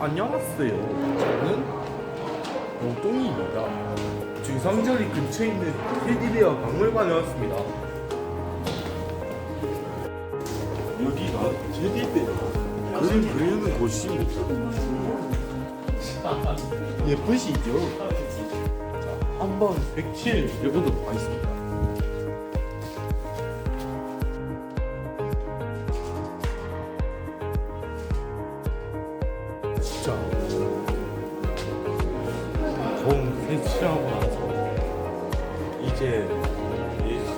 안녕하세요. 저는 오동이입니다. 주상절리 근처에 있는 테디베어 박물관에 왔습니다. 여기가 테디베어 그림 그리는 곳입니다. 예쁘시죠? 자, 한번 107 해보도록 하겠습니다. 진짜. 공 세치하고 나서 이제 예술,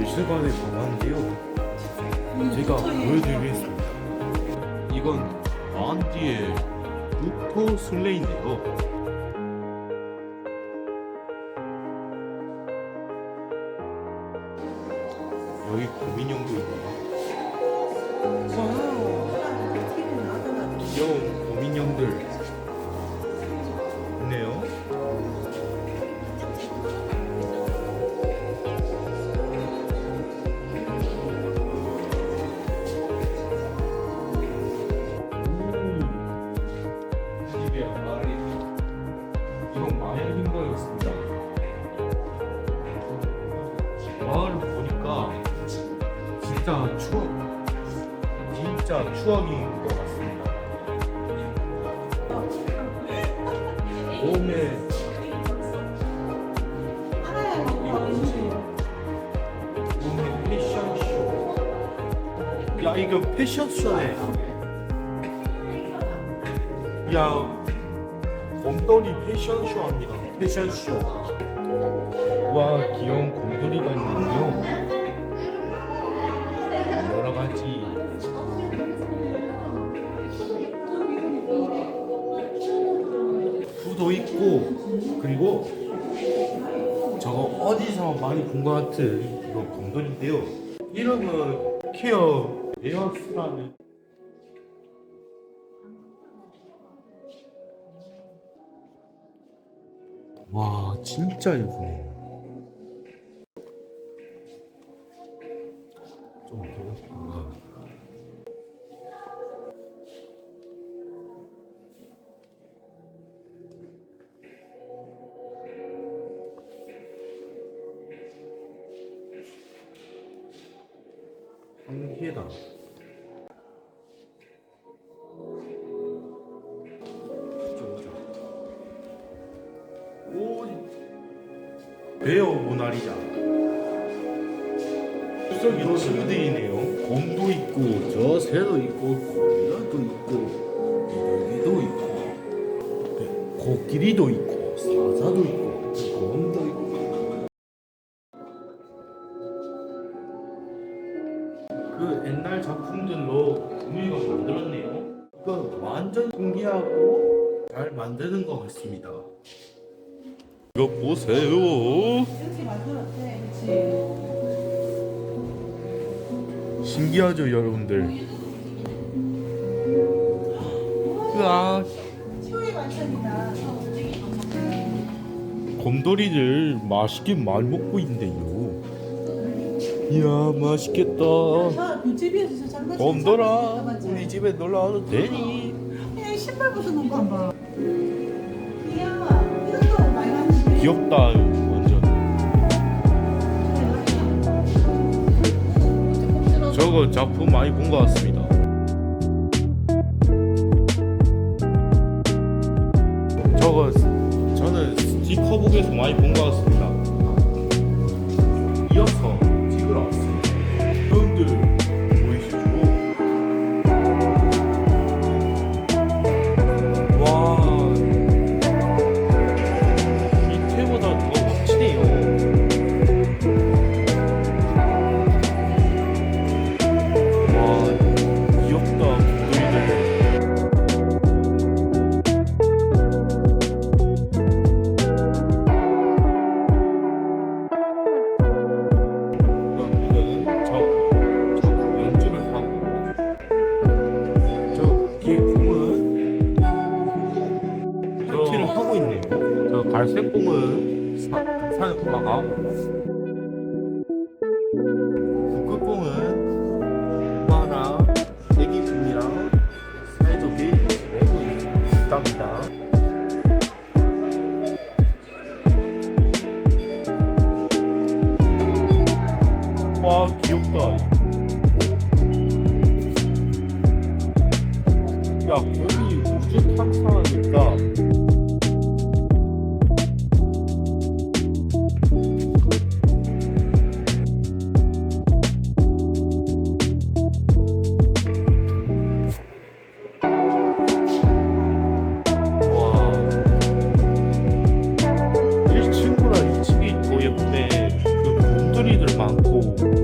예술관에 가봤는데요. 제가 보여드리겠습니다. 이건 안디의 루토 술레인데요. 여기 고민형도 있네요 귀여운 고민형들 있네요. 힘들었습니다. 마을을 보니까 진짜 추억, 진짜 추억인 것 같습니 야 이거 패션쇼네 야 곰돌이 패션쇼 합니다. 패션쇼. 와 귀여운 곰돌이가 있는데요. 여러가지. 푸도 있고 그리고 저거 어디서 많이 본 것 같은 이거 곰돌인데요. 이름은 케어 에어스라는 와 진짜 예쁘네. 좀 배고픈 가 한계다. 오, 베어 모나리자. 수석이 친구들이네요. 곰도 있고, 저 새도 있고, 고리도 있고, 비둘기도 있고, 네, 코끼리도 있고, 사자도 있고, 그 옛날 작품들로 구미가 만들었네요. 이건 완전 신기하고 잘 만드는 것 같습니다. 이거 보세요. 이렇게 만들었대? 신기하죠, 여러분들. 으아, 최후의 만찬이다. 곰돌이들 맛있게 많이 먹고 있는데요. 이야, 맛있겠다. 저 곰돌아, 우리 집에 놀러 와도 되니? 야, 신발 벗어놓은 거 봐. 귀여워. 이것도. 귀엽다, 완전. 저거 작품 많이 본 것 같습니다. 저거 저는 스티커북에서 많이 본 것 같습니다. 갈색 뽕은 산에 도망가고. 북극 뽕은 오빠랑 애기 뽕이랑 사이좋게 내고 있답니다. 와 귀엽다 야 Whoa.